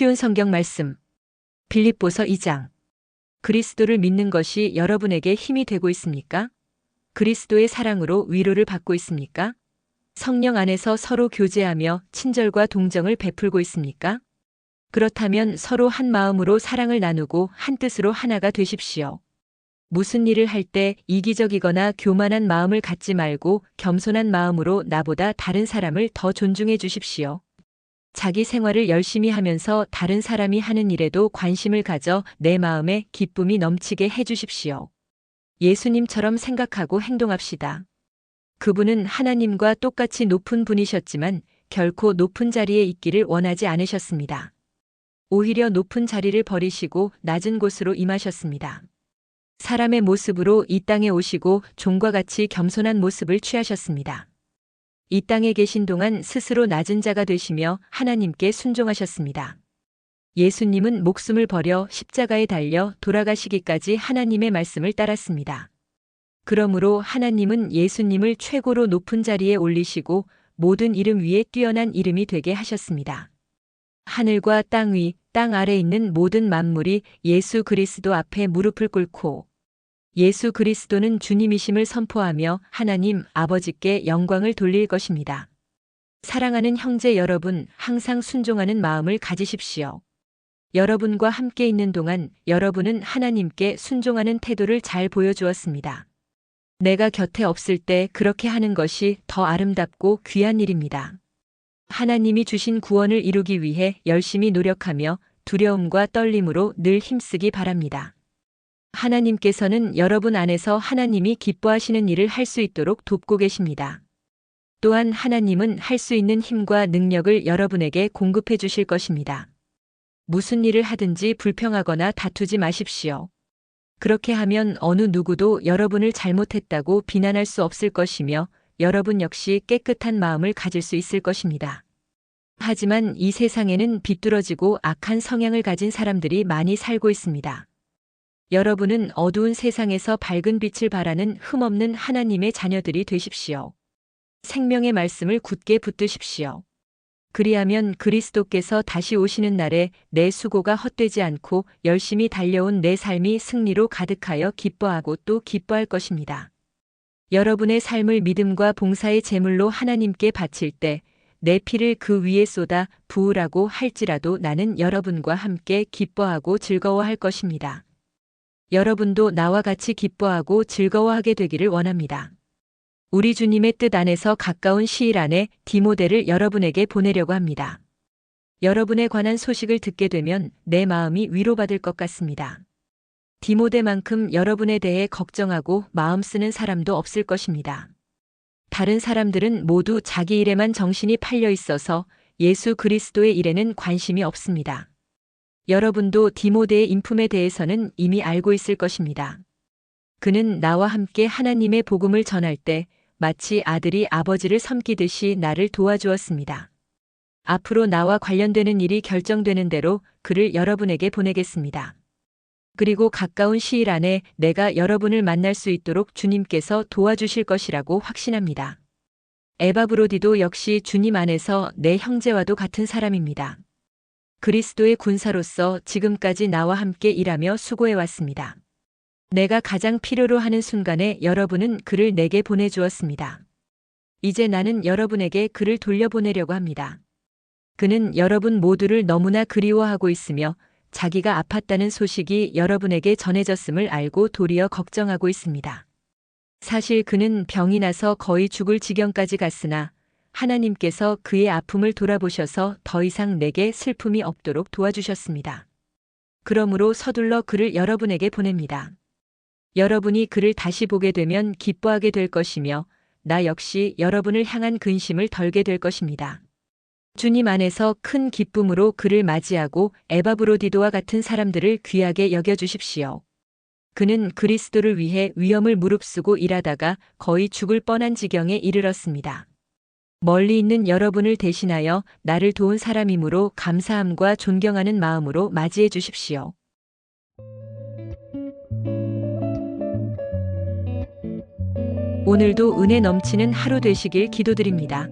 쉬운 성경 말씀. 빌립보서 2장. 그리스도를 믿는 것이 여러분에게 힘이 되고 있습니까? 그리스도의 사랑으로 위로를 받고 있습니까? 성령 안에서 서로 교제하며 친절과 동정을 베풀고 있습니까? 그렇다면 서로 한 마음으로 사랑을 나누고 한 뜻으로 하나가 되십시오. 무슨 일을 할 때 이기적이거나 교만한 마음을 갖지 말고 겸손한 마음으로 나보다 다른 사람을 더 존중해 주십시오. 자기 생활을 열심히 하면서 다른 사람이 하는 일에도 관심을 가져 내 마음에 기쁨이 넘치게 해 주십시오. 예수님처럼 생각하고 행동합시다. 그분은 하나님과 똑같이 높은 분이셨지만 결코 높은 자리에 있기를 원하지 않으셨습니다. 오히려 높은 자리를 버리시고 낮은 곳으로 임하셨습니다. 사람의 모습으로 이 땅에 오시고 종과 같이 겸손한 모습을 취하셨습니다. 이 땅에 계신 동안 스스로 낮은 자가 되시며 하나님께 순종하셨습니다. 예수님은 목숨을 버려 십자가에 달려 돌아가시기까지 하나님의 말씀을 따랐습니다. 그러므로 하나님은 예수님을 최고로 높은 자리에 올리시고 모든 이름 위에 뛰어난 이름이 되게 하셨습니다. 하늘과 땅 위, 땅 아래 있는 모든 만물이 예수 그리스도 앞에 무릎을 꿇고 예수 그리스도는 주님이심을 선포하며 하나님 아버지께 영광을 돌릴 것입니다. 사랑하는 형제 여러분, 항상 순종하는 마음을 가지십시오. 여러분과 함께 있는 동안 여러분은 하나님께 순종하는 태도를 잘 보여주었습니다. 내가 곁에 없을 때 그렇게 하는 것이 더 아름답고 귀한 일입니다. 하나님이 주신 구원을 이루기 위해 열심히 노력하며 두려움과 떨림으로 늘 힘쓰기 바랍니다. 하나님께서는 여러분 안에서 하나님이 기뻐하시는 일을 할 수 있도록 돕고 계십니다. 또한 하나님은 할 수 있는 힘과 능력을 여러분에게 공급해 주실 것입니다. 무슨 일을 하든지 불평하거나 다투지 마십시오. 그렇게 하면 어느 누구도 여러분을 잘못했다고 비난할 수 없을 것이며 여러분 역시 깨끗한 마음을 가질 수 있을 것입니다. 하지만 이 세상에는 비뚤어지고 악한 성향을 가진 사람들이 많이 살고 있습니다. 여러분은 어두운 세상에서 밝은 빛을 발하는 흠없는 하나님의 자녀들이 되십시오. 생명의 말씀을 굳게 붙드십시오. 그리하면 그리스도께서 다시 오시는 날에 내 수고가 헛되지 않고 열심히 달려온 내 삶이 승리로 가득하여 기뻐하고 또 기뻐할 것입니다. 여러분의 삶을 믿음과 봉사의 제물로 하나님께 바칠 때 내 피를 그 위에 쏟아 부으라고 할지라도 나는 여러분과 함께 기뻐하고 즐거워할 것입니다. 여러분도 나와 같이 기뻐하고 즐거워하게 되기를 원합니다. 우리 주님의 뜻 안에서 가까운 시일 안에 디모데를 여러분에게 보내려고 합니다. 여러분에 관한 소식을 듣게 되면 내 마음이 위로받을 것 같습니다. 디모데만큼 여러분에 대해 걱정하고 마음 쓰는 사람도 없을 것입니다. 다른 사람들은 모두 자기 일에만 정신이 팔려 있어서 예수 그리스도의 일에는 관심이 없습니다. 여러분도 디모데의 인품에 대해서는 이미 알고 있을 것입니다. 그는 나와 함께 하나님의 복음을 전할 때 마치 아들이 아버지를 섬기듯이 나를 도와주었습니다. 앞으로 나와 관련되는 일이 결정되는 대로 그를 여러분에게 보내겠습니다. 그리고 가까운 시일 안에 내가 여러분을 만날 수 있도록 주님께서 도와주실 것이라고 확신합니다. 에바브로디도 역시 주님 안에서 내 형제와도 같은 사람입니다. 그리스도의 군사로서 지금까지 나와 함께 일하며 수고해 왔습니다. 내가 가장 필요로 하는 순간에 여러분은 그를 내게 보내주었습니다. 이제 나는 여러분에게 그를 돌려보내려고 합니다. 그는 여러분 모두를 너무나 그리워하고 있으며 자기가 아팠다는 소식이 여러분에게 전해졌음을 알고 도리어 걱정하고 있습니다. 사실 그는 병이 나서 거의 죽을 지경까지 갔으나 하나님께서 그의 아픔을 돌아보셔서 더 이상 내게 슬픔이 없도록 도와주셨습니다. 그러므로 서둘러 그를 여러분에게 보냅니다. 여러분이 그를 다시 보게 되면 기뻐하게 될 것이며 나 역시 여러분을 향한 근심을 덜게 될 것입니다. 주님 안에서 큰 기쁨으로 그를 맞이하고 에바브로디도와 같은 사람들을 귀하게 여겨주십시오. 그는 그리스도를 위해 위험을 무릅쓰고 일하다가 거의 죽을 뻔한 지경에 이르렀습니다. 멀리 있는 여러분을 대신하여 나를 도운 사람이므로 감사함과 존경하는 마음으로 맞이해 주십시오. 오늘도 은혜 넘치는 하루 되시길 기도드립니다.